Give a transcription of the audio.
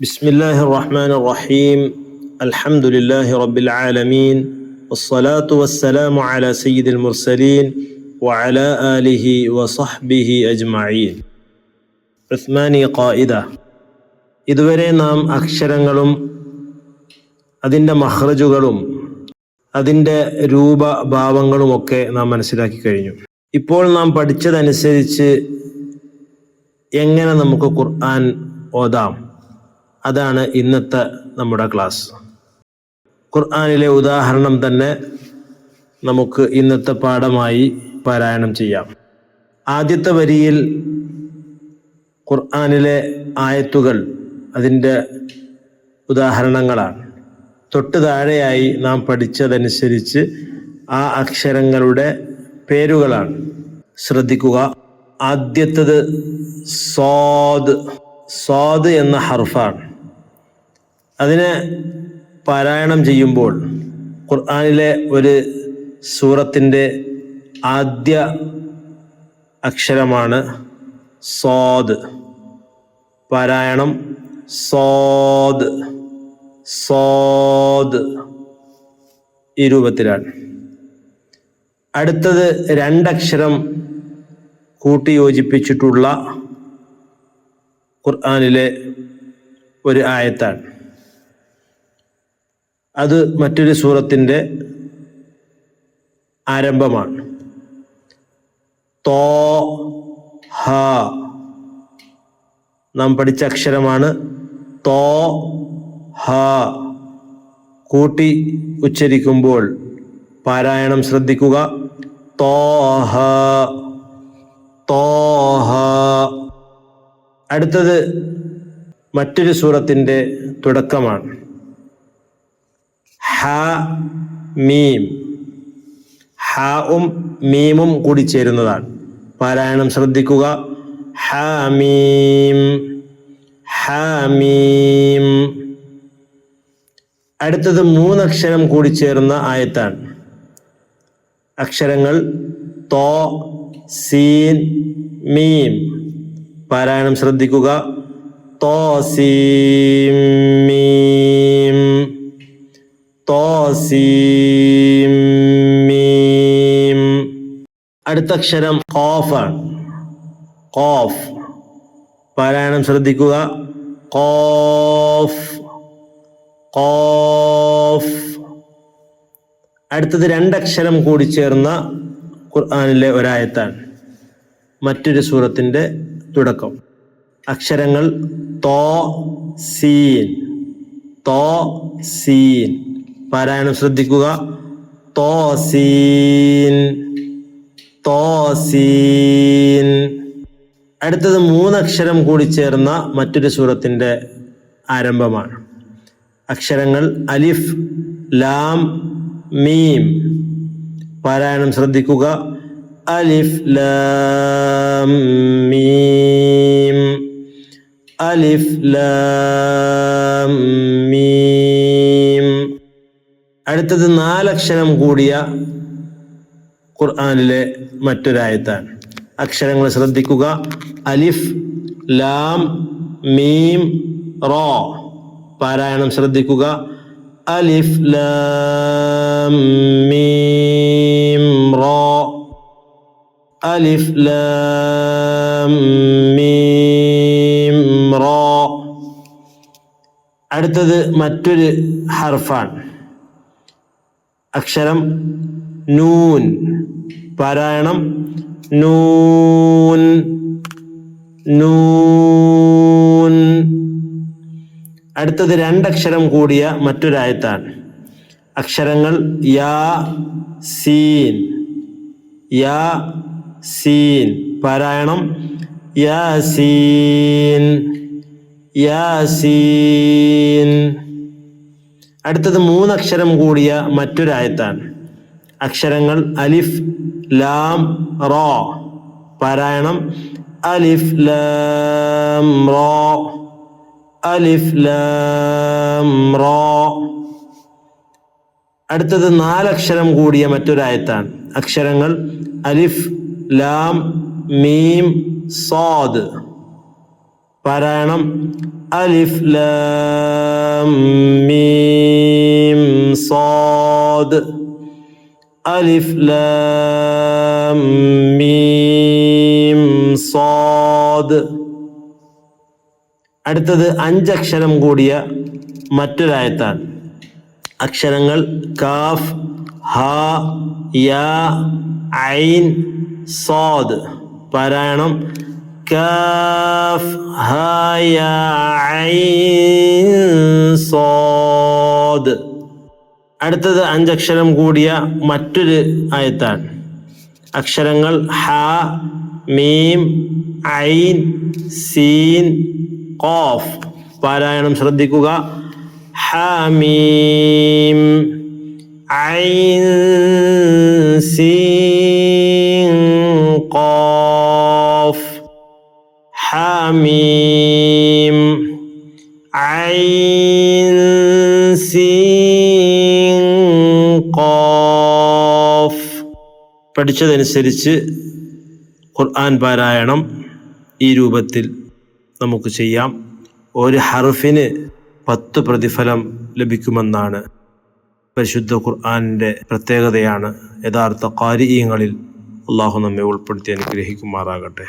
بسم الله الرحمن الرحيم الحمد لله رب العالمين والصلاة والسلام على سيد المرسلين وعلى آله وصحبه أجمعين ഉസ്മാനി ഖായിദ ഇതുവരെ നാം അക്ഷരങ്ങളും അതിൻ്റെ മഹ്റജുകളും അതിൻ്റെ രൂപഭാവങ്ങളുമൊക്കെ നാം മനസ്സിലാക്കി കഴിഞ്ഞു ഇപ്പോൾ നാം പഠിച്ചതനുസരിച്ച് എങ്ങനെ നമുക്ക് ഖുർആൻ ഓതാം അതാണ് ഇന്നത്തെ നമ്മുടെ ക്ലാസ്. ഖുർആാനിലെ ഉദാഹരണം തന്നെ നമുക്ക് ഇന്നത്തെ പാഠമായി പാരായണം ചെയ്യാം. ആദ്യത്തെ വരിയിൽ ഖുർആാനിലെ ആയത്തുകൾ അതിന്റെ ഉദാഹരണങ്ങളാണ്. തൊട്ട് താഴെയായി നാം പഠിച്ചതനുസരിച്ച് ആ അക്ഷരങ്ങളുടെ പേരുകളാണ്. ശ്രദ്ധിക്കുക. ആദ്യത്തത് സ്വാദ് സ്വാദ് എന്ന ഹർഫാണ്. അതിനെ പാരായണം ചെയ്യുമ്പോൾ ഖുർആാനിലെ ഒരു സൂറത്തിന്റെ ആദ്യ അക്ഷരമാണ് സോദ് പാരായണം സോദ് സോദ് ഈ രൂപത്തിലാണ്. അടുത്തത് രണ്ടക്ഷരം കൂട്ടി യോജിപ്പിച്ചിട്ടുള്ള ഖുർആനിലെ ഒരു ആയത്താണ്. അത് മറ്റൊരു സൂറത്തിന്റെ ആരംഭമാണ്. തോ ഹ. നാം പഠിച്ച അക്ഷരമാണ് തോ ഹ. കൂട്ടി ഉച്ചരിക്കുമ്പോൾ പാരായണം ശ്രദ്ധിക്കുക. തോഹ തോഹ അടുത്തത് മറ്റൊരു സൂറത്തിന്റെ തുടക്കമാണ്. ഹ മീം. ഹും മീമും കൂടി ചേരുന്നതാണ് പാരായണം ശ്രദ്ധിക്കുക. ഹീം ഹീം അടുത്തത് മൂന്നക്ഷരം കൂടി ചേർന്ന ആയത്താണ്. അക്ഷരങ്ങൾ തോ സീൻ മീം. പാരായണം ശ്രദ്ധിക്കുക. തോ സീം മീം. തോ മീം. അടുത്ത അക്ഷരം ഖോഫാണ് ഖോഫ് പാരായണം ശ്രദ്ധിക്കുക. ഖോഫ് ഖോഫ് അടുത്തത് രണ്ടക്ഷരം കൂടി ചേർന്ന ഖുർആാനിലെ ഒരായത്താണ്. മറ്റൊരു സൂറത്തിന്റെ തുടക്കം. അക്ഷരങ്ങൾ തോ സീൻ. തോ സീൻ. പാരായണം ശ്രദ്ധിക്കുക. തോസീൻ. തോസീൻ. അടുത്തത് മൂന്നക്ഷരം കൂടി ചേർന്ന മറ്റൊരു സൂറത്തിന്റെ ആരംഭമാണ്. അക്ഷരങ്ങൾ അലിഫ് ലാം മീം. പാരായണം ശ്രദ്ധിക്കുക. അലിഫ് ലാം മീം. അലിഫ് ലാം അടുത്തത് നാലക്ഷരം കൂടിയ ഖുർആാനിലെ മറ്റൊരായത്താണ്. അക്ഷരങ്ങൾ ശ്രദ്ധിക്കുക. അലിഫ് ലാം മീം റോ. പാരായണം ശ്രദ്ധിക്കുക. അലിഫ് ലാം മീം റോ. അലിഫ് ലാം മീം റോ. അടുത്തത് മറ്റൊരു ഹർഫാണ്. അക്ഷരം നൂൻ. പാരായണം നൂൻ. നൂൻ. അടുത്തത് രണ്ടക്ഷരം കൂടിയ മറ്റൊരായത്താണ്. അക്ഷരങ്ങൾ യാ സീൻ. യാ സീൻ. പാരായണം യാ സീൻ. യാ സീൻ. അടുത്തത് മൂന്നക്ഷരം കൂടിയ മറ്റൊരായത്താണ്. അക്ഷരങ്ങൾ അലിഫ് ലാം റോ. പാരായണം അലിഫ് ലാം റോ. അലിഫ് ലാം റോ. അടുത്തത് നാലക്ഷരം കൂടിയ മറ്റൊരായത്താണ്. അക്ഷരങ്ങൾ അലിഫ് ലാം മീം സാദ്. പാരായണം ألف لام ميم صاد ألف لام ميم صاد അടുത്തത് അഞ്ചക്ഷരം കൂടിയ മറ്റൊരായത്താണ് അക്ഷരങ്ങൾ കാഫ് ഹ യ ഐൻ സോദ് പാരായണം കാഫ് ഹ യ ഐൻ സോദ് അടുത്തത് അഞ്ചക്ഷരം കൂടിയ മറ്റൊരു ആയത്താണ് അക്ഷരങ്ങൾ ഹ മീം ഐൻ സീൻ ഖാഫ് പാരായണം ശ്രദ്ധിക്കുക حميم عين سين സീൻകോഫ് പഠിച്ചതനുസരിച്ച് ഖുർആൻ പാരായണം ഈ രൂപത്തിൽ നമുക്ക് ചെയ്യാം. ഒരു ഹർഫിന് പത്ത് പ്രതിഫലം ലഭിക്കുമെന്നാണ് പരിശുദ്ധ ഖുർആാനിന്റെ പ്രത്യേകതയാണ്. യഥാർത്ഥ കാര്യങ്ങളിൽ അള്ളാഹു നമ്മെ ഉൾപ്പെടുത്തി അനുഗ്രഹിക്കുമാറാകട്ടെ.